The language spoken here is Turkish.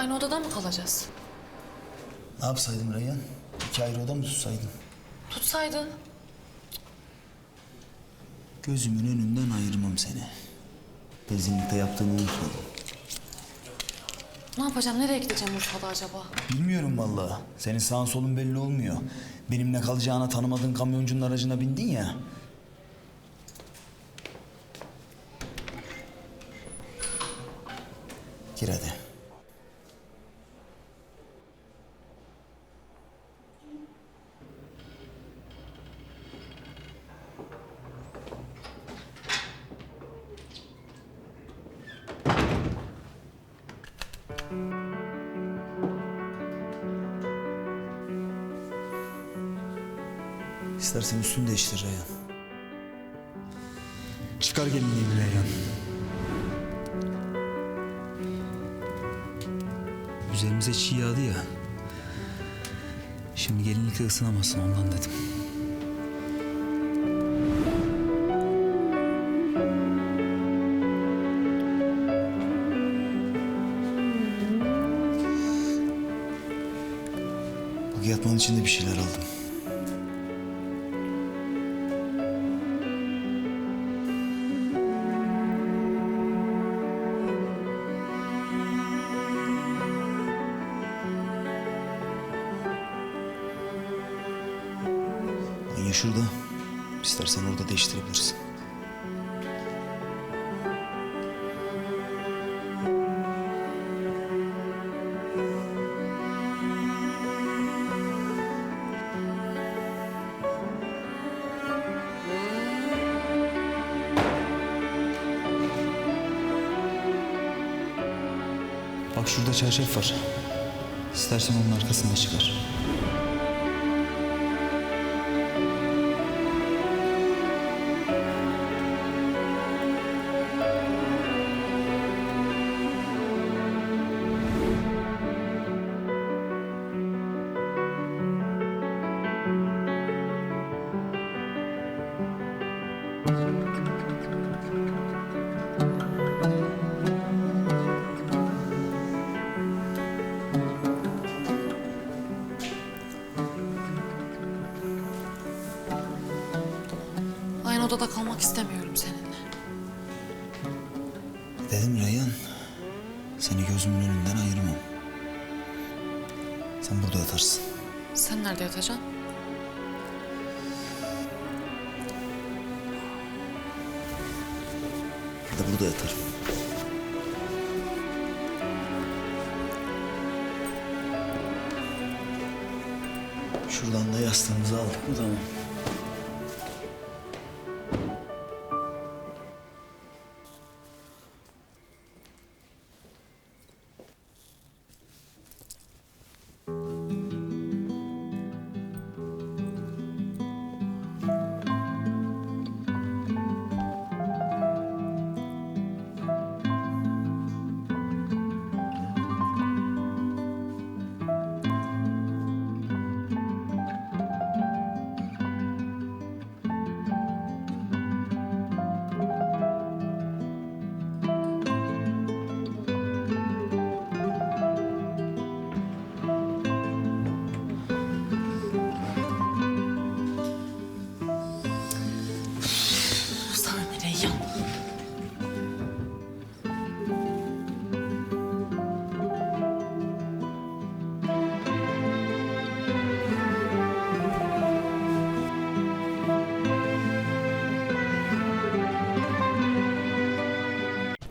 Aynı odada mı kalacağız? Ne yapsaydım Reyhan? İki ayrı oda mı tutsaydım? Tutsaydın. Gözümün önünden ayırmam seni. Benzinlikte yaptığımı unutmadım. Ne yapacağım? Nereye gideceğim Urfa'da acaba? Bilmiyorum vallahi. Senin sağın solun belli olmuyor. Benimle kalacağına tanımadığın kamyoncunun aracına bindin ya. Gir hadi. İstersen üstünü değiştir Reyhan. Çıkar gelinliğini Reyhan. Üzerimize çiğ yağdı ya. Şimdi gelinlikle ısınamazsın ondan dedim. Bak yatmanın içinde bir şeyler aldım. Ya şurada. İstersen orada değiştirebilirsin. Bak şurada çarşaf var. İstersen onun arkasında çıkar. Aynı odada kalmak istemiyorum seninle. Dedim Reyhan, seni gözümün önünden ayırmam. Sen burada yatarsın. Sen nerede yatacaksın? Ben de burada yatarım. Şuradan da yastığımızı aldık mı tamam.